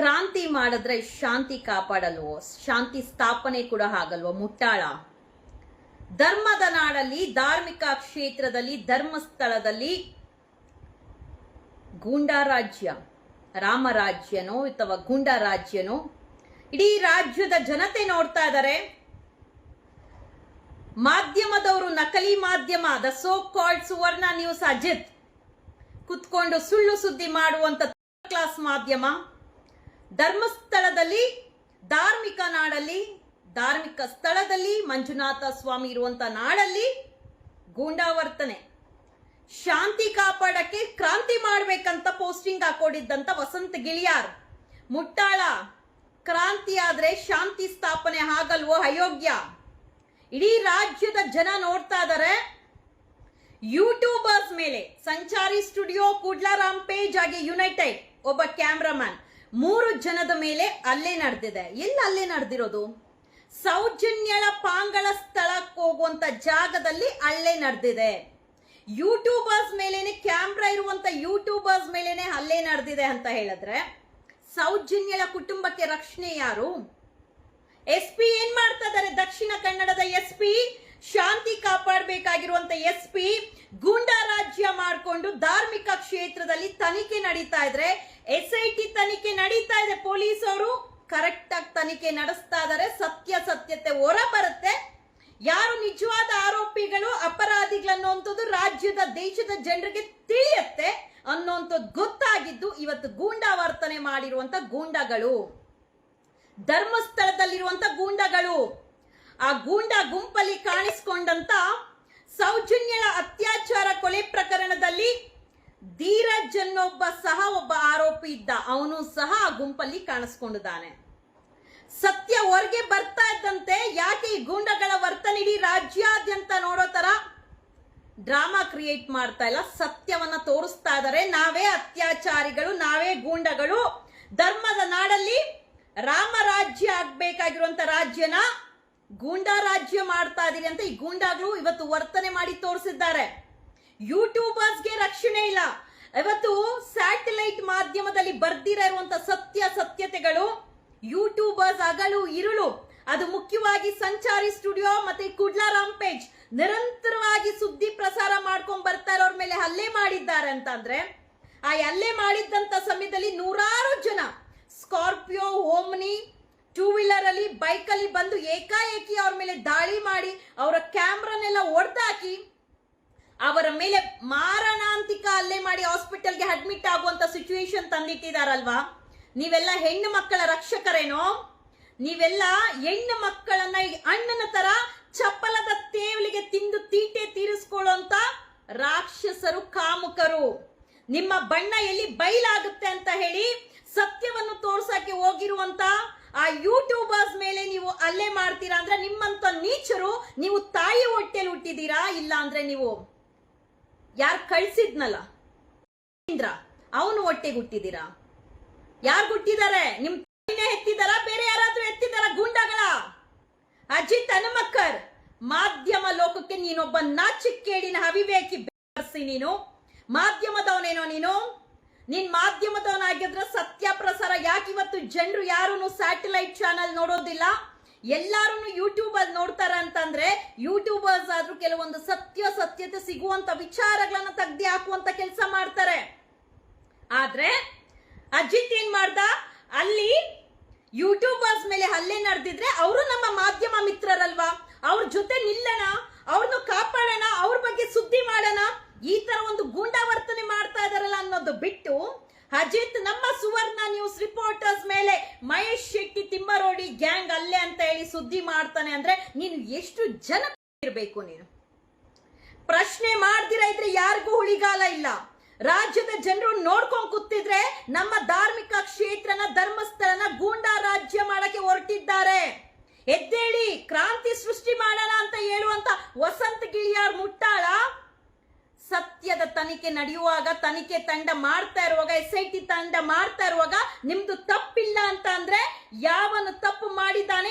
ಕ್ರಾಂತಿ ಮಾಡಿದ್ರೆ ಶಾಂತಿ ಕಾಪಾಡಲ್ವೋ? ಶಾಂತಿ ಸ್ಥಾಪನೆ ಕೂಡ ಆಗಲ್ವೋ ಮುಟ್ಟಾಳ? ಧರ್ಮದ ನಾಡಲ್ಲಿ, ಧಾರ್ಮಿಕ ಕ್ಷೇತ್ರದಲ್ಲಿ, ಧರ್ಮಸ್ಥಳದಲ್ಲಿ ಗೂಂಡಾರಾಜ್ಯ, ರಾಮರಾಜ್ಯನೋ ಅಥವಾ ಗೂಂಡಾರಾಜ್ಯನೋ? ಇಡೀ ರಾಜ್ಯದ ಜನತೆ ನೋಡ್ತಾ ಇದ್ದಾರೆ ಮಾಧ್ಯಮದವರು ನಕಲಿ ಮಾಧ್ಯಮ, the so called Suvarna news Ajit, ಕುತ್ಕೊಂಡು ಸುಳ್ಳು ಸುದ್ದಿ ಮಾಡುವಂತ ಕ್ಲಾಸ್ ಮಾಧ್ಯಮ. ಧರ್ಮಸ್ಥಳದಲ್ಲಿ, ಧಾರ್ಮಿಕ ನಾಡಲ್ಲಿ, ಧಾರ್ಮಿಕ ಸ್ಥಳದಲ್ಲಿ ಮಂಜುನಾಥ ಸ್ವಾಮಿ ಇರುವಂತ ನಾಡಲ್ಲಿ ಗೂಂಡಾವರ್ತನೆ. ಶಾಂತಿ ಕಾಪಾಡಕ್ಕೆ ಕ್ರಾಂತಿ ಮಾಡಬೇಕಂತ ಪೋಸ್ಟಿಂಗ್ ಹಾಕೊಂಡಿದ್ದಂತ ವಸಂತ ಗಿಳಿಯಾರ್. ಮುಟ್ಟಾಳ, ಕ್ರಾಂತಿ ಆದ್ರೆ ಶಾಂತಿ ಸ್ಥಾಪನೆ ಆಗಲ್ವೋ ಅಯೋಗ್ಯ? ಇಡೀ ರಾಜ್ಯದ ಜನ ನೋಡ್ತಾ ಇದಾರೆ. ಯೂಟ್ಯೂಬರ್ಸ್ ಮೇಲೆ, ಸಂಚಾರಿ ಸ್ಟುಡಿಯೋ ಕುಡ್ಲಾರಾಮ್ ಪೇಜ್ ಆಗಿ ಯುನೈಟೆಡ್, ಒಬ್ಬ ಕ್ಯಾಮ್ರಾಮನ್. ಮೂರು ಜನದ ಮೇಲೆ ಅಲ್ಲೇ ನಡೆದಿದೆ. ಎಲ್ಲಿ ಅಲ್ಲೇ ನಡೆದಿರೋದು? ಸೌಜನ್ಯಳ ಪಾಂಗಳ ಸ್ಥಳಕ್ಕೆ ಹೋಗುವಂತ ಜಾಗದಲ್ಲಿ ಅಲ್ಲೇ ನಡೆದಿದೆ. ಯೂಟ್ಯೂಬರ್ಸ್ ಮೇಲೇನೆ ಕ್ಯಾಮ್ರಾ ಇರುವಂತ ಯೂಟ್ಯೂಬರ್ಸ್ ಮೇಲೇನೆ ಅಲ್ಲೇ ನಡೆದಿದೆ ಅಂತ ಹೇಳಿದ್ರೆ, ಸೌಜನ್ಯಳ ಕುಟುಂಬಕ್ಕೆ ರಕ್ಷಣೆ ಯಾರು? ಎಸ್ ಪಿ ಏನ್ ಮಾಡ್ತಾ ಇದಾರೆ ದಕ್ಷಿಣ ಕನ್ನಡದ ಎಸ್ ಪಿ ಶಾಂತಿ ಕಾಪಾಡಬೇಕಾಗಿರುವಂತ ಎಸ್ ಪಿ ಗೂಂಡಾ ರಾಜ್ಯ ಮಾಡಿಕೊಂಡು ಧಾರ್ಮಿಕ ಕ್ಷೇತ್ರದಲ್ಲಿ ತನಿಖೆ ನಡೀತಾ ಇದ್ರೆ, ಎಸ್ ಐ ಟಿ ತನಿಖೆ ನಡೀತಾ ಇದೆ ಪೊಲೀಸ್ ಅವರು ಕರೆಕ್ಟ್ ಆಗಿ ತನಿಖೆ ನಡೆಸ್ತಾ ಇದಾರೆ ಸತ್ಯಾಸತ್ಯತೆ ಹೊರ ಬರುತ್ತೆ. ಯಾರು ನಿಜವಾದ ಆರೋಪಿಗಳು ಅಪರಾಧಿಗಳನ್ನುವಂಥದ್ದು ರಾಜ್ಯದ, ದೇಶದ ಜನರಿಗೆ ತಿಳಿಯತ್ತೆ ಅನ್ನೋಂಥದ್ದು ಗೊತ್ತಾಗಿದ್ದು ಇವತ್ತು ಗೂಂಡಾ ವರ್ತನೆ ಮಾಡಿರುವಂತ ಗೂಂಡಗಳು. ಧರ್ಮಸ್ಥಳದಲ್ಲಿರುವಂತ ಗೂಂಡಗಳು. ಆ ಗೂಂಡ ಗುಂಪಲ್ಲಿ ಕಾಣಿಸ್ಕೊಂಡಂತ ಸೌಜನ್ಯಳ ಅತ್ಯಾಚಾರ ಕೊಲೆ ಪ್ರಕರಣದಲ್ಲಿ ಧೀರಜ್ ಅನ್ನೊಬ್ಬ ಸಹ ಒಬ್ಬ ಆರೋಪಿ ಇದ್ದ. ಅವನು ಸಹ ಆ ಗುಂಪಲ್ಲಿ ಕಾಣಿಸ್ಕೊಂಡಿದ್ದಾನೆ. ಸತ್ಯ ಹೊರಗೆ ಬರ್ತಾ ಇದ್ದಂತೆ ಯಾಕೆ ಈ ಗೂಂಡಗಳ ವರ್ತನೆ ಇಡೀ ರಾಜ್ಯಾದ್ಯಂತ ನೋಡೋ ತರ ಡ್ರಾಮಾ ಕ್ರಿಯೇಟ್ ಮಾಡ್ತಾ ಇಲ್ಲ. ಸತ್ಯವನ್ನ ತೋರಿಸ್ತಾ ಇದ್ದಾರೆ ನಾವೇ ಅತ್ಯಾಚಾರಿಗಳು, ನಾವೇ ಗೂಂಡಗಳು. ಧರ್ಮದ ನಾಡಲ್ಲಿ ರಾಮರಾಜ್ಯ ಆಗ್ಬೇಕಾಗಿರುವಂತ ರಾಜ್ಯನ ಗೂಂಡಾ ರಾಜ್ಯ ಮಾಡ್ತಾ ಇದ್ದೀರಿ ಅಂತ ಈ ಗೂಂಡಾಗಳು ಇವತ್ತು ವರ್ತನೆ ಮಾಡಿ ತೋರಿಸಿದ್ದಾರೆ. ಯೂಟ್ಯೂಬರ್ಸ್ಗೆ ರಕ್ಷಣೆ ಇಲ್ಲ. ಇವತ್ತು ಸ್ಯಾಟಲೈಟ್ ಮಾಧ್ಯಮದಲ್ಲಿ ಬರ್ದಿರ ಇರುವಂತ ಸತ್ಯ ಸತ್ಯತೆಗಳು ಯೂಟ್ಯೂಬರ್ಸ್ ಹಗಲು ಇರುಳು. ಅದು ಮುಖ್ಯವಾಗಿ ಸಂಚಾರಿ ಸ್ಟುಡಿಯೋ ಮತ್ತೆ ಕುಡ್ಲಾರಾಮ್ ಪೇಜ್ ನಿರಂತರವಾಗಿ ಸುದ್ದಿ ಪ್ರಸಾರ ಮಾಡ್ಕೊಂಡ್ ಬರ್ತಾ ಇರೋರ್ ಮೇಲೆ ಹಲ್ಲೆ ಮಾಡಿದ್ದಾರೆ ಅಂತಂದ್ರೆ ಆ ಹಲ್ಲೆ ಮಾಡಿದ್ದಂತ ಸಮಯದಲ್ಲಿ ನೂರಾರು ಜನ ಸ್ಕಾರ್ಪಿಯೋ ಓಮ್ನಿ ಟೂ ವೀಲರ್ ಅಲ್ಲಿ ಬೈಕ್ ಅಲ್ಲಿ ಬಂದು ಏಕಾಏಕಿ ಅವ್ರ ಮೇಲೆ ದಾಳಿ ಮಾಡಿ ಅವರ ಕ್ಯಾಮ್ರಾನೆಲ್ಲ ಒಡೆದಾಕಿ ಅವರ ಮೇಲೆ ಮಾರಣಾಂತಿಕ ಅಲ್ಲೆ ಮಾಡಿ ಹಾಸ್ಪಿಟಲ್ಗೆ ಅಡ್ಮಿಟ್ ಆಗುವಂತ ಸಿಚುವೇಶನ್ ತಂದಿಟ್ಟಿದಾರಲ್ವಾ? ನೀವೆಲ್ಲ ಹೆಣ್ಣು ಮಕ್ಕಳ ರಕ್ಷಕರೇನೋ? ನೀವೆಲ್ಲ ಹೆಣ್ಣು ಮಕ್ಕಳನ್ನ ಅಣ್ಣನ ತರ ಚಪ್ಪಲದ ತೇವಲಿಗೆ ತಿಂದು ತೀಟೆ ತೀರಿಸ್ಕೊಳ್ಳುವಂತ ರಾಕ್ಷಸರು, ಕಾಮುಕರು. ನಿಮ್ಮ ಬಣ್ಣ ಎಲ್ಲಿ ಬೈಲಾಗುತ್ತೆ ಅಂತ ಹೇಳಿ ಸತ್ಯವನ್ನು ತೋರ್ಸಕ್ಕೆ ಹೋಗಿರುವಂತ ಆ ಯೂಟ್ಯೂಬರ್ಸ್ ಮೇಲೆ ನೀವು ಅಲ್ಲೇ ಮಾಡ್ತೀರಾ ಅಂದ್ರೆ ನಿಮ್ಮಂತ ನೀಚರು ನೀವು ತಾಯಿ ಹೊಟ್ಟೆಲಿ ಹುಟ್ಟಿದೀರಾ ಇಲ್ಲ ಅಂದ್ರೆ ನೀವು ಯಾರು ಕಳ್ಸಿದ್ನಲ್ಲ? ಅವನು ಹೊಟ್ಟೆಗೆ ಹುಟ್ಟಿದೀರಾ ಯಾರು ಹುಟ್ಟಿದ್ದಾರೆ? ನಿಮ್ ತಾಯಿನೇ ಎತ್ತಿದಾರ ಬೇರೆ ಯಾರಾದ್ರೂ ಎತ್ತಿದಾರ ಗುಂಡಗಳ? ಅಜಿತ್ ಹನುಮಕ್ಕರ್ ಮಾಧ್ಯಮ ಲೋಕಕ್ಕೆ ನೀನೊಬ್ಬ ನಾಚಿಕ್ಕೇಡಿನ ಅವಿವೇಕಿ ನೀನು. ಮಾಧ್ಯಮದವನೇನೋ ನೀನು? ನೀನ್ ಮಾಧ್ಯಮದವನಾಗಿದ್ರೆ ಸತ್ಯ ಪ್ರಸಾರ ಯಾಕೆ ಇವತ್ತು ಜನರು ಯಾರೂ ಸ್ಯಾಟಲೈಟ್ ಚಾನಲ್ ನೋಡೋದಿಲ್ಲ? ಎಲ್ಲಾರು ಯೂಟ್ಯೂಬ್ ಅಲ್ಲಿ ನೋಡ್ತಾರ ಅಂತಂದ್ರೆ ಯೂಟ್ಯೂಬರ್ಸ್ ಆದ್ರೂ ಕೆಲವೊಂದು ಸತ್ಯ ಸತ್ಯತೆ ಸಿಗುವಂತ ವಿಚಾರಗಳನ್ನ ತೆಗ್ದಿ ಹಾಕುವಂತ ಕೆಲಸ ಮಾಡ್ತಾರೆ. ಆದ್ರೆ ಅಜಿತ್ ಏನ್ ಮಾಡ್ದ? ಅಲ್ಲಿ ಯೂಟ್ಯೂಬರ್ಸ್ ಮೇಲೆ ಹಲ್ಲೆ ನಡೆದಿದ್ರೆ ಅವರು ನಮ್ಮ ಮಾಧ್ಯಮ ಮಿತ್ರರಲ್ವಾ? ಅವ್ರ ಜೊತೆ ನಿಲ್ಲಣ ಅವ್ರನ್ನು ಕಾಪಾಡೋಣ ಅವ್ರ ಬಗ್ಗೆ ಸುದ್ದಿ ಮಾಡೋಣ ಈ ತರ ಒಂದು ಗೂಂಡಾ ವರ್ತನೆ ಮಾಡ್ತಾ ಇದಾರಲ್ಲ ಅನ್ನೋದು ಬಿಟ್ಟು ಅಜಿತ್ ನಮ್ಮ ಸುವರ್ಣ ನ್ಯೂಸ್ ರಿಪೋರ್ಟರ್ಸ್ ಮೇಲೆ ಮಹೇಶ್ ಶೆಟ್ಟಿ ತಿಮ್ಮರೋಡಿ ಗ್ಯಾಂಗ್ ಅಲ್ಲೇ ಸುದ್ದಿ ಮಾಡ್ತಾನೆ ಅಂದ್ರೆ ನೀನು ಎಷ್ಟು ಜನ ಇರಬೇಕು ನೀನು. ಪ್ರಶ್ನೆ ಮಾಡ್ದಿರ ಇದ್ರೆ ಯಾರಿಗೂ ಹುಳಿಗಾಲ ಇಲ್ಲ. ರಾಜ್ಯದ ಜನರು ನೋಡ್ಕೊಂಡ್ ಕೂತಿದ್ರೆ ನಮ್ಮ ಧಾರ್ಮಿಕ ಕ್ಷೇತ್ರನ, ಧರ್ಮಸ್ಥಳನ ಗೂಂಡಾ ರಾಜ್ಯ ಮಾಡಕ್ಕೆ ಹೊರಟಿದ್ದಾರೆ. ಎದ್ದೇಳಿ ಕ್ರಾಂತಿ ಸೃಷ್ಟಿ ಮಾಡೋಣ ಅಂತ ಹೇಳುವಂತ ವಸಂತ ಗಿಳಿಯಾರ್ ಮುಟ್ಟಾಳ? ಸತ್ಯದ ತನಿಖೆ ನಡೆಯುವಾಗ, ತನಿಖೆ ತಂಡ ಮಾಡ್ತಾ ಇರುವಾಗ, ಎಸ್ ಐ ಟಿ ತಂಡ ಮಾಡ್ತಾ ಇರುವಾಗ ನಿಮ್ದು ತಪ್ಪಿಲ್ಲ ಅಂತ ಅಂದ್ರೆ ಯಾವನು ತಪ್ಪು ಮಾಡಿದ್ದಾನೆ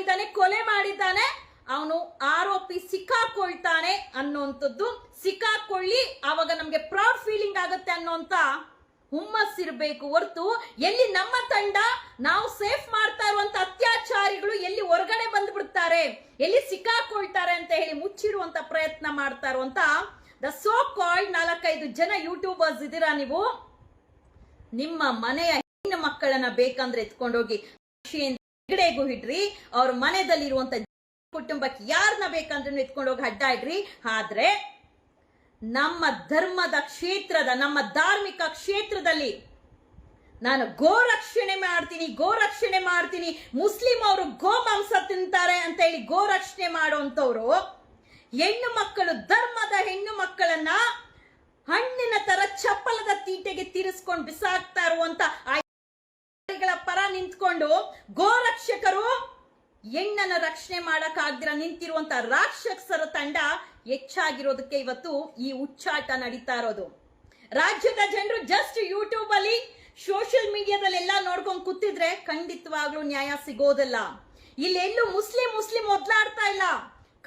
ಇದ್ದಾನೆ, ಕೊಲೆ ಮಾಡಿದ್ದಾನೆ. ಅವನು ಆರೋಪಿ ಸಿಕ್ಕಾಕೊಳ್ತಾನೆ ಅನ್ನುವಂಥದ್ದು ಸಿಕ್ಕಾಕೊಳ್ಳಿ ಅವಾಗ ನಮ್ಗೆ ಪ್ರೌಡ್ ಫೀಲಿಂಗ್ ಆಗುತ್ತೆ ಅನ್ನೋಂತ ಹುಮ್ಮಸ್ಸಿರ್ಬೇಕು ಹೊರತು ಎಲ್ಲಿ ನಮ್ಮ ತಂಡ, ನಾವು ಸೇಫ್ ಮಾಡ್ತಾ ಇರುವಂತ ಅತ್ಯಾಚಾರಿಗಳು ಎಲ್ಲಿ ಹೊರಗಡೆ ಬಂದ್ಬಿಡ್ತಾರೆ, ಎಲ್ಲಿ ಸಿಕ್ಕಾಕೊಳ್ತಾರೆ ಅಂತ ಹೇಳಿ ಮುಚ್ಚಿರುವಂತ ಪ್ರಯತ್ನ ಮಾಡ್ತಾ ಇರುವಂತ ದ ಸೋ ಕಾಲ್ಡ್ ನಾಲ್ಕೈದು ಜನ ಯೂಟ್ಯೂಬರ್ಸ್ ಇದ್ದೀರಾ ನೀವು? ನಿಮ್ಮ ಮನೆಯ ಹೆಣ್ಣು ಮಕ್ಕಳನ್ನ ಬೇಕಂದ್ರೆ ಎತ್ಕೊಂಡೋಗಿ ಹೆಗಡೆಗೂ ಹಿಡ್ರಿ ಅವ್ರ ಮನೆಯಲ್ಲಿರುವಂತ ಕುಟುಂಬಕ್ಕೆ ಯಾರನ್ನ ಬೇಕಂದ್ರೂ ಎತ್ಕೊಂಡು ಹೋಗಿ ಅಡ್ಡ ಇಡ್ರಿ. ಆದ್ರೆ ನಮ್ಮ ಧರ್ಮದ ಕ್ಷೇತ್ರದ, ನಮ್ಮ ಧಾರ್ಮಿಕ ಕ್ಷೇತ್ರದಲ್ಲಿ ನಾನು ಗೋರಕ್ಷಣೆ ಮಾಡ್ತೀನಿ ಗೋರಕ್ಷಣೆ ಮಾಡ್ತೀನಿ. ಮುಸ್ಲಿಂ ಅವರು ಗೋಮಾಂಸ ತಿಂತಾರೆ ಅಂತ ಹೇಳಿ ಗೋರಕ್ಷಣೆ ಮಾಡುವಂತವ್ರು ಹೆಣ್ಣು ಮಕ್ಕಳು ಧರ್ಮದ ಹೆಣ್ಣು ಮಕ್ಕಳನ್ನ ಹಣ್ಣಿನ ತರ ಚಪ್ಪಲದ ತೀಟೆಗೆ ತೀರಿಸ್ಕೊಂಡು ಬಿಸಾಕ್ತಾ ಇರುವಂತ ಆ ಗಳ ಪರ ನಿಂತ್ಕೊಂಡು ಗೋರಕ್ಷಕರು ಹೆಣ್ಣನ್ನು ರಕ್ಷಣೆ ಮಾಡಕ್ಕಾಗ್ದಿರ ನಿಂತಿರುವಂತ ರಾಕ್ಷಸರ ತಂಡ ಹೆಚ್ಚಾಗಿರೋದಕ್ಕೆ ಇವತ್ತು ಈ ಉಚ್ಚಾಟ ನಡೀತಾ ಇರೋದು. ರಾಜ್ಯದ ಜನರು ಜಸ್ಟ್ ಯೂಟ್ಯೂಬ್ ಅಲ್ಲಿ ಸೋಷಿಯಲ್ ಮೀಡಿಯಾದಲ್ಲೆಲ್ಲ ನೋಡ್ಕೊಂಡು ಕೂತಿದ್ರೆ ಖಂಡಿತವಾಗ್ಲೂ ನ್ಯಾಯ ಸಿಗೋದಲ್ಲ. ಇಲ್ಲೆಲ್ಲೂ ಮುಸ್ಲಿಂ ಮುಸ್ಲಿಂ ಒದ್ಲಾಡ್ತಾ ಇಲ್ಲ.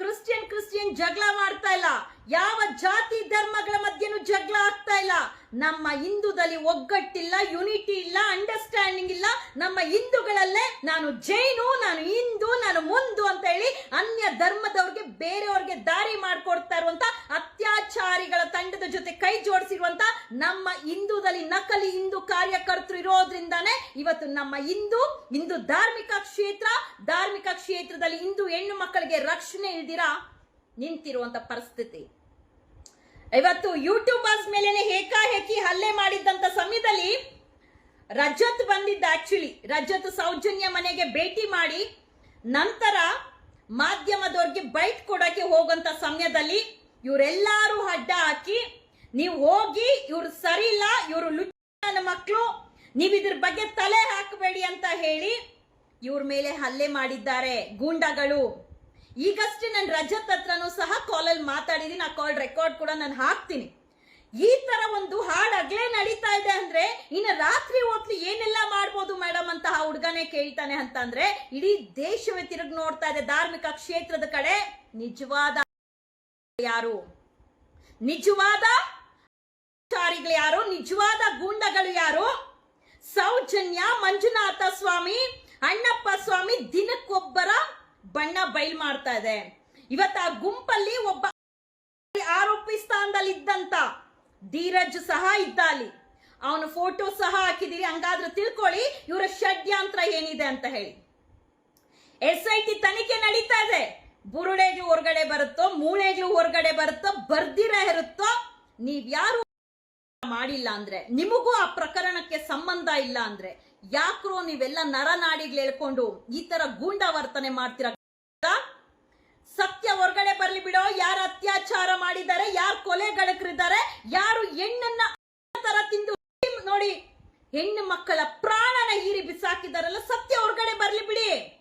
ಕ್ರಿಶ್ಚಿಯನ್ ಕ್ರಿಶ್ಚಿಯನ್ ಜಗಳ ಮಾಡ್ತಾ ಇಲ್ಲ. ಯಾವ ಜಾತಿ ಧರ್ಮಗಳ ಮಧ್ಯನೂ ಜಗಳ ಆಗ್ತಾ ಇಲ್ಲ. ನಮ್ಮ ಹಿಂದೂದಲ್ಲಿ ಒಗ್ಗಟ್ಟಿಲ್ಲ ಯುನಿಟಿ ಇಲ್ಲ ಅಂಡರ್ಸ್ಟ್ಯಾಂಡಿಂಗ್ ಇಲ್ಲ. ನಮ್ಮ ಹಿಂದೂಗಳಲ್ಲೇ ನಾನು ಜೈನು, ನಾನು ಹಿಂದೂ, ನಾನು ಮುಂದು ಅಂತ ಹೇಳಿ ಅನ್ಯ ಧರ್ಮದವ್ರಿಗೆ ಬೇರೆಯವ್ರಿಗೆ ದಾರಿ ಮಾಡ್ಕೊಡ್ತಾ ಇರುವಂತ ಅತ್ಯಾಚಾರಿಗಳ ತಂಡದ ಜೊತೆ ಕೈ ಜೋಡಿಸಿರುವಂತ ನಮ್ಮ ಹಿಂದೂದಲ್ಲಿ ನಕಲಿ ಹಿಂದೂ ಕಾರ್ಯಕರ್ತರು ಇರೋದ್ರಿಂದಾನೇ ಇವತ್ತು ನಮ್ಮ ಹಿಂದೂ ಹಿಂದೂ ಧಾರ್ಮಿಕ ಕ್ಷೇತ್ರ, ಧಾರ್ಮಿಕ ಕ್ಷೇತ್ರದಲ್ಲಿ ಹಿಂದೂ ಹೆಣ್ಣು ಮಕ್ಕಳಿಗೆ ರಕ್ಷಣೆ ಇಲ್ದಿರಾ? ನಿಂತಿರುವಂತ ಪರಿಸ್ಥಿತಿ. ಇವತ್ತು ಯೂಟ್ಯೂಬರ್ಸ್ ಮೇಲೆನೆ ಏಕಾಏಕಿ ಹಲ್ಲೆ ಮಾಡಿದ್ದಂತ ಸಮಯದಲ್ಲಿ ರಜತ್ ಬಂದಿದ್ದ ಆಕ್ಚುಲಿ ರಜತ್ ಸೌಜನ್ಯ ಮನೆಗೆ ಭೇಟಿ ಮಾಡಿ ನಂತರ ಮಾಧ್ಯಮದವ್ರಿಗೆ ಬೈಟ್ ಕೊಡಕ್ಕೆ ಹೋಗಂತ ಸಮಯದಲ್ಲಿ ಇವರೆಲ್ಲರೂ ಅಡ್ಡ ಹಾಕಿ, ನೀವು ಹೋಗಿ, ಇವ್ರು ಸರಿ ಇಲ್ಲ, ಇವರು ಲುಚ್ಚನ ಮಕ್ಕಳು ನೀವು ಇದ್ರ ಬಗ್ಗೆ ತಲೆ ಹಾಕಬೇಡಿ ಅಂತ ಹೇಳಿ ಇವ್ರ ಮೇಲೆ ಹಲ್ಲೆ ಮಾಡಿದ್ದಾರೆ ಗೂಂಡಗಳು. ಈಗಷ್ಟೇ ನಾನು ರಜತ್ ಹತ್ರನೂ ಸಹ ಕಾಲಲ್ಲಿ ಮಾತಾಡಿದೀನಿ. ಆ ಕಾಲ್ ರೆಕಾರ್ಡ್ ಕೂಡ ನಾನು ಹಾಕ್ತೀನಿ. ಈ ತರ ಒಂದು ಹಾಡ್ ಅಗ್ಲೇ ನಡೀತಾ ಇದೆ ಅಂದ್ರೆ ಇನ್ನು ರಾತ್ರಿ ಹೊತ್ತು ಏನೆಲ್ಲ ಮಾಡ್ಬೋದು ಮೇಡಮ್ ಅಂತ ಆ ಹುಡುಗನೇ ಕೇಳ್ತಾನೆ ಅಂತ ಅಂತಂದ್ರೆ ಇಡೀ ದೇಶವೇ ತಿರುಗಿ ನೋಡ್ತಾ ಇದೆ. ಧಾರ್ಮಿಕ ಕ್ಷೇತ್ರದ ಕಡೆ ನಿಜವಾದ ಯಾರು? ನಿಜವಾದ ಚಾರಿಗಳು ಯಾರು? ನಿಜವಾದ ಗೂಂಡಗಳು ಯಾರು? ಸೌಜನ್ಯ ಮಂಜುನಾಥ ಸ್ವಾಮಿ, ಅಣ್ಣಪ್ಪ ಸ್ವಾಮಿ ದಿನಕ್ಕೊಬ್ಬರ ಬಣ್ಣ ಬೈಲ್ ಮಾಡ್ತಾ ಇದೆ. ಇವತ್ತು ಆ ಗುಂಪಲ್ಲಿ ಒಬ್ಬ ಆರೋಪಿ ಸ್ಥಾನದಲ್ಲಿ ಇದ್ದಂತ ಧೀರಜ್ ಸಹ ಇದ್ದ ಅಲ್ಲಿ ಅವನ ಫೋಟೋ ಸಹ ಹಾಕಿದಿರಿ ಹಂಗಾದ್ರೆ ತಿಳ್ಕೊಳ್ಳಿ, ಇವರ ಷಡ್ಯಂತ್ರ ಏನಿದೆ ಅಂತ ಹೇಳಿ. ಎಸ್ ಐ ಟಿ ತನಿಖೆ ನಡೀತಾ ಇದೆ. ಬುರುಡೆಗೆ ಹೊರಗಡೆ ಬರುತ್ತೋ, ಮೂಳೆಗೆ ಹೊರಗಡೆ ಬರುತ್ತೋ, ಬರ್ದಿರ ಇರುತ್ತೋ ನೀವ್ ಯಾರು ಮಾಡಿಲ್ಲ ಅಂದ್ರೆ, ನಿಮಗೂ ಆ ಪ್ರಕರಣಕ್ಕೆ ಸಂಬಂಧ ಇಲ್ಲ ಅಂದ್ರೆ ಯಾಕ್ರೋ ನೀವೆಲ್ಲ ನರನಾಡಿಗಳು ಹೇಳ್ಕೊಂಡು ಈ ತರ ಗೂಂಡ ವರ್ತನೆ ಮಾಡ್ತೀರಾ? ಸತ್ಯ ಹೊರಗಡೆ ಬರ್ಲಿ ಬಿಡೋ, ಯಾರು ಅತ್ಯಾಚಾರ ಮಾಡಿದ್ದಾರೆ, ಯಾರು ಕೊಲೆಗಡಕರಿದ್ದಾರೆ ಯಾರು ಹೆಣ್ಣನ್ನ ತರ ತಿಂದು ನೋಡಿ, ಹೆಣ್ಣು ಮಕ್ಕಳ ಪ್ರಾಣನ ಹೀರಿ ಬಿಸಾಕಿದಾರಲ್ಲ ಸತ್ಯ ಹೊರಗಡೆ ಬರ್ಲಿ ಬಿಡಿ.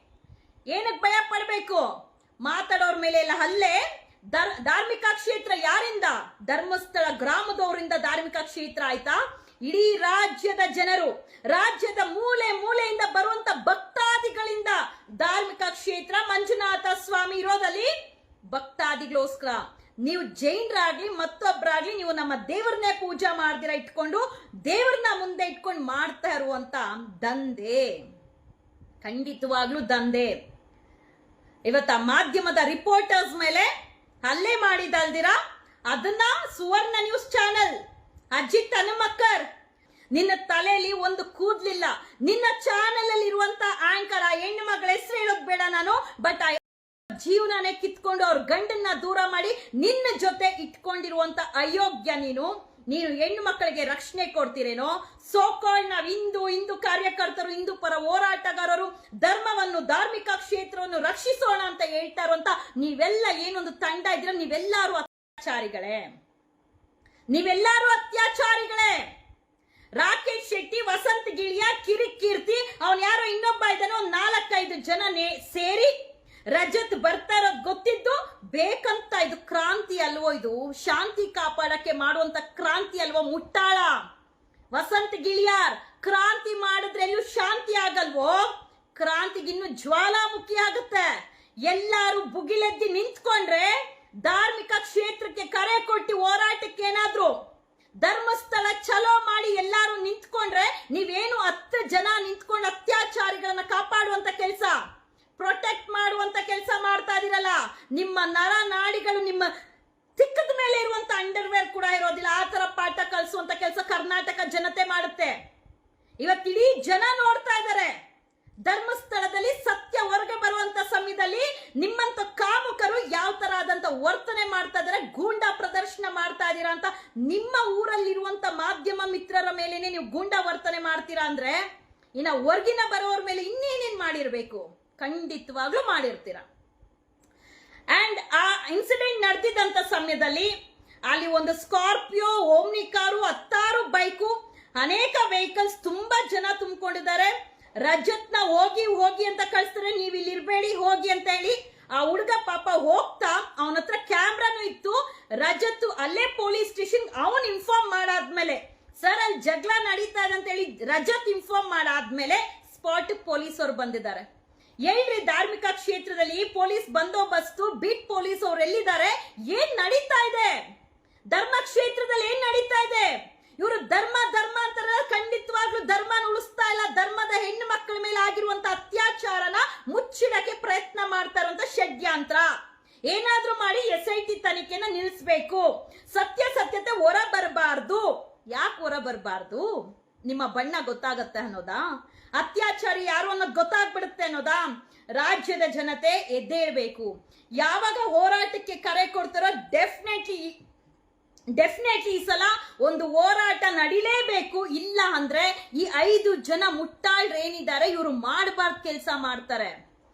ಏನಕ್ಕೆ ಭಯ ಪಡಬೇಕು? ಮಾತಾಡೋರ್ ಮೇಲೆ ಎಲ್ಲ ಹಲ್ಲೆ? ಧರ್- ಧಾರ್ಮಿಕ ಕ್ಷೇತ್ರ ಯಾರಿಂದ? ಧರ್ಮಸ್ಥಳ ಗ್ರಾಮದವರಿಂದ ಧಾರ್ಮಿಕ ಕ್ಷೇತ್ರ ಆಯ್ತಾ? ಇಡೀ ರಾಜ್ಯದ ಜನರು ರಾಜ್ಯದ ಮೂಲೆ ಮೂಲೆಯಿಂದ ಬರುವಂತ ಭಕ್ತಾದಿಗಳಿಂದ ಧಾರ್ಮಿಕ ಕ್ಷೇತ್ರ, ಮಂಜುನಾಥ ಸ್ವಾಮಿ ಇರೋದಲ್ಲಿ ಭಕ್ತಾದಿಗಳೋಸ್ಕರ ನೀವು ಜೈನರಾಗ್ಲಿ ಮತ್ತೊಬ್ಬರಾಗ್ಲಿ ನೀವು ನಮ್ಮ ದೇವ್ರನ್ನೇ ಪೂಜಾ ಮಾಡ್ದಿರ ಇಟ್ಕೊಂಡು, ದೇವ್ರನ್ನ ಮುಂದೆ ಇಟ್ಕೊಂಡು ಮಾಡ್ತಾ ಇರುವಂತ ದಂಧೆ. ಖಂಡಿತವಾಗ್ಲೂ ದಂಧೆ. ಇವತ್ತ ಮಾಧ್ಯಮದ ರಿಪೋರ್ಟರ್ಸ್ ಮೇಲೆ ಹಲ್ಲೆ ಮಾಡಿದಲ್ದಿರ? ಅದನ್ನ ಸುವರ್ಣ ನ್ಯೂಸ್ ಚಾನೆಲ್ ಅಜಿತ್ ಹನುಮಕ್ಕರ್ ನಿನ್ನ ತಲೆಯಲ್ಲಿ ಒಂದು ಕೂದ್ಲಿಲ್ಲ. ನಿನ್ನ ಚಾನೆಲ್ ಅಲ್ಲಿ ಇರುವಂತ ಆಂಕರ್ ಆ ಹೆಣ್ಣು ಮಗಳ ಹೆಸರು ಹೇಳೋದ್ ಬೇಡ ನಾನು ಬಟ್ ಆ ಜೀವನನೇ ಕಿತ್ಕೊಂಡು ಅವ್ರ ಗಂಡನ್ನ ದೂರ ಮಾಡಿ ನಿನ್ನ ಜೊತೆ ಇಟ್ಕೊಂಡಿರುವಂತ ಅಯೋಗ್ಯ ನೀನು. ನೀನು ಹೆಣ್ಣು ಮಕ್ಕಳಿಗೆ ರಕ್ಷಣೆ ಕೊಡ್ತೀರೇನೋ? ಸೋಕಾಳ್ ನಾವು ಹಿಂದೂ ಹಿಂದೂ ಕಾರ್ಯಕರ್ತರು, ಹಿಂದೂ ಪರ ಹೋರಾಟಗಾರರು, ಧರ್ಮವನ್ನು, ಧಾರ್ಮಿಕ ಕ್ಷೇತ್ರವನ್ನು ರಕ್ಷಿಸೋಣ ಅಂತ ಹೇಳ್ತಾ ಇರುವಂತ ನೀವೆಲ್ಲ ಏನೊಂದು ತಂಡ ಇದ್ರೆ ನೀವೆಲ್ಲರೂ ಅತ್ಯಾಚಾರಿಗಳೇ. ನೀವೆಲ್ಲರೂ ಅತ್ಯಾಚಾರಿಗಳೇ. ರಾಕೇಶ್ ಶೆಟ್ಟಿ, ವಸಂತ್ ಗಿಳಿಯ ಕಿರಿಕೀರ್ತಿ ಅವನ್ ಯಾರೋ ಇನ್ನೊಬ್ಬ ಇದನ್ನು ಒಂದ್ ನಾಲ್ಕೈದು ಜನ ನೇ- ಸೇರಿ ರಜತ್ ಬರ್ತಾ ಗೊತ್ತಿದ್ದು ಬೇಕಂತ ಇದು ಕ್ರಾಂತಿ ಅಲ್ವೋ ಇದು? ಶಾಂತಿ ಕಾಪಾಡಕ್ಕೆ ಮಾಡುವಂತ ಕ್ರಾಂತಿ ಅಲ್ವೋ ಮುಟ್ಟಾಳ? ವಸಂತ್ ಗಿಳಿಯಾರ್, ಕ್ರಾಂತಿ ಮಾಡಿದ್ರೆ ಎಲ್ಲೂ ಶಾಂತಿ ಆಗಲ್ವೋ? ಕ್ರಾಂತಿಗಿನ್ನು ಜ್ವಾಲಾಮುಖಿ ಆಗುತ್ತೆ. ಎಲ್ಲಾರು ಬುಗಿಲೆದ್ದಿ ನಿಂತ್ಕೊಂಡ್ರೆ ಧಾರ್ಮಿಕ ಕ್ಷೇತ್ರಕ್ಕೆ ಕರೆ ಕೊಟ್ಟು ಹೋರಾಟಕ್ಕೆ ಏನಾದ್ರು ಧರ್ಮಸ್ಥಳ ಚಲೋ ಮಾಡಿ ಎಲ್ಲಾರು ನಿಂತ್ಕೊಂಡ್ರೆ ನೀವೇನು ಹತ್ತು ಜನ ನಿಂತ್ಕೊಂಡು ಅತ್ಯಾಚಾರಿಗಳನ್ನ ಕಾಪಾಡುವಂತ ಕೆಲಸ ಪ್ರೊಟೆಕ್ಟ್ ಮಾಡುವಂತ ಕೆಲಸ ಮಾಡ್ತಾ ಇದೀರಲ್ಲ ನಿಮ್ಮ ನರ ನಾಡಿಗಳು ನಿಮ್ಮ ತಿಕ್ಕದ ಮೇಲೆ ಇರುವಂತ ಅಂಡರ್ವೇರ್ ಕೂಡ ಇರೋದಿಲ್ಲ ಆ ತರ ಪಾಠ ಕಲಿಸುವಂತ ಕೆಲಸ ಕರ್ನಾಟಕ ಜನತೆ ಮಾಡುತ್ತೆ ಇವತ್ತಿಡೀ ಜನ ನೋಡ್ತಾ ಇದ್ದಾರೆ ಧರ್ಮಸ್ಥಳದಲ್ಲಿ ಸತ್ಯ ಹೊರಗೆ ಬರುವಂತ ಸಮಯದಲ್ಲಿ ನಿಮ್ಮಂತ ಕಾಮುಕರು ಯಾವ ತರ ಆದಂತ ವರ್ತನೆ ಮಾಡ್ತಾ ಇದ್ದಾರೆ, ಗೂಂಡಾ ಪ್ರದರ್ಶನ ಮಾಡ್ತಾ ಇದ್ದೀರಾ ಅಂತ ನಿಮ್ಮ ಊರಲ್ಲಿರುವಂತ ಮಾಧ್ಯಮ ಮಿತ್ರರ ಮೇಲೇನೆ ನೀವು ಗೂಂಡಾ ವರ್ತನೆ ಮಾಡ್ತೀರಾ ಅಂದ್ರೆ, ಇನ್ನ ಹೊರ್ಗಿನ ಬರೋರ ಮೇಲೆ ಇನ್ನೇನೇನ್ ಮಾಡಿರ್ಬೇಕು? ಖಂಡಿತವಾಗ್ಲೂ ಮಾಡಿರ್ತೀರ. ಅಂಡ್ ಆ ಇನ್ಸಿಡೆಂಟ್ ನಡೆದಿದ್ದಂತ ಸಮಯದಲ್ಲಿ ಅಲ್ಲಿ ಒಂದು ಸ್ಕಾರ್ಪಿಯೋ ಓಮ್ನಿ ಕಾರು, ಹತ್ತಾರು ಬೈಕು, ಅನೇಕ ವೆಹಿಕಲ್ಸ್ ತುಂಬಾ ಜನ ತುಂಬಿಕೊಂಡಿದ್ದಾರೆ. ರಜತ್ನ ಹೋಗಿ ಹೋಗಿ ಅಂತ ಕಳಿಸ್ತಾರೆ ನೀವು ಇಲ್ಲಿ ಇರಬೇಡಿ ಹೋಗಿ ಅಂತ ಹೇಳಿ ಆ ಹುಡುಗ ಪಾಪ ಹೋಗ್ತಾ ಅವನ ಹತ್ರ ಕ್ಯಾಮ್ರಾನು ಇತ್ತು, ರಜತ್ತು ಅಲ್ಲೇ ಪೊಲೀಸ್ ಸ್ಟೇಷನ್ ಅವನ್ ಇನ್ಫಾರ್ಮ್ ಮಾಡಾದ್ಮೇಲೆ. ಸರ್ ಅಲ್ಲಿ ಜಗಳ ನಡೀತಾ ಇದೆ ಅಂತ ಹೇಳಿ ರಜತ್ ಇನ್ಫಾರ್ಮ್ ಮಾಡಾದ್ಮೇಲೆ ಸ್ಪಾಟ್ ಪೊಲೀಸ್ ಅವ್ರು ಬಂದಿದ್ದಾರೆ. ಎಲ್ರಿ ಧಾರ್ಮಿಕ ಕ್ಷೇತ್ರದಲ್ಲಿ ಪೊಲೀಸ್ ಬಂದೋಬಸ್ತು ಬೀಟ್ ಪೊಲೀಸ್ ಅವ್ರು ಎಲ್ಲಿದ್ದಾರೆ? ಏನ್ ನಡೀತಾ ಇದೆ? ಧರ್ಮ ಕ್ಷೇತ್ರದಲ್ಲಿ ಏನ್ ನಡೀತಾ ಇದೆ? ಇವರು ಧರ್ಮ ಧರ್ಮ ಅಂತಾರ. ಖಂಡಿತವಾಗ್ಲೂ ಧರ್ಮನ ಉಳಿಸ್ತಾ ಇಲ್ಲ. ಧರ್ಮದ ಹೆಣ್ಣು ಮಕ್ಕಳ ಮೇಲೆ ಆಗಿರುವಂತ ಅತ್ಯಾಚಾರನ ಮುಚ್ಚಿಡಕ್ಕೆ ಪ್ರಯತ್ನ ಮಾಡ್ತಾರಂತ ಷಡ್ಯಂತ್ರ. ಏನಾದ್ರೂ ಮಾಡಿ ಎಸ್ ಐ ಟಿ ತನಿಖೆನ ನಿಲ್ಲಿಸ್ಬೇಕು. ಸತ್ಯಾಸತ್ಯತೆ ಹೊರ ಬರಬಾರ್ದು. ಯಾಕೆ ಹೊರ ಬರಬಾರ್ದು? ನಿಮ್ಮ ಬಣ್ಣ ಗೊತ್ತಾಗತ್ತೆ ಅನ್ನೋದಾ? ಅತ್ಯಾಚಾರಿ ಯಾರು ಅನ್ನೋದು ಗೊತ್ತಾಗ್ಬಿಡುತ್ತೆ ಅನ್ನೋದಾ? ರಾಜ್ಯದ ಜನತೆ ಎದ್ದೇಳ್ಬೇಕು ಯಾವಾಗ ಹೋರಾಟಕ್ಕೆ ಕರೆ ಕೊಡ್ತಾರೋ ಡೆಫಿನೆಟ್ಲಿ ಡೆಫಿನೆಟ್ಲಿ ಈ ಸಲ ಒಂದು ಹೋರಾಟ ನಡಿಲೇಬೇಕು. ಇಲ್ಲ ಅಂದ್ರೆ ಈ ಐದು ಜನ ಮುಟ್ಟಾಳ್ರು ಏನಿದ್ದಾರೆ, ಇವರು ಮಾಡಬಾರ್ದು ಕೆಲಸ ಮಾಡ್ತಾರೆ.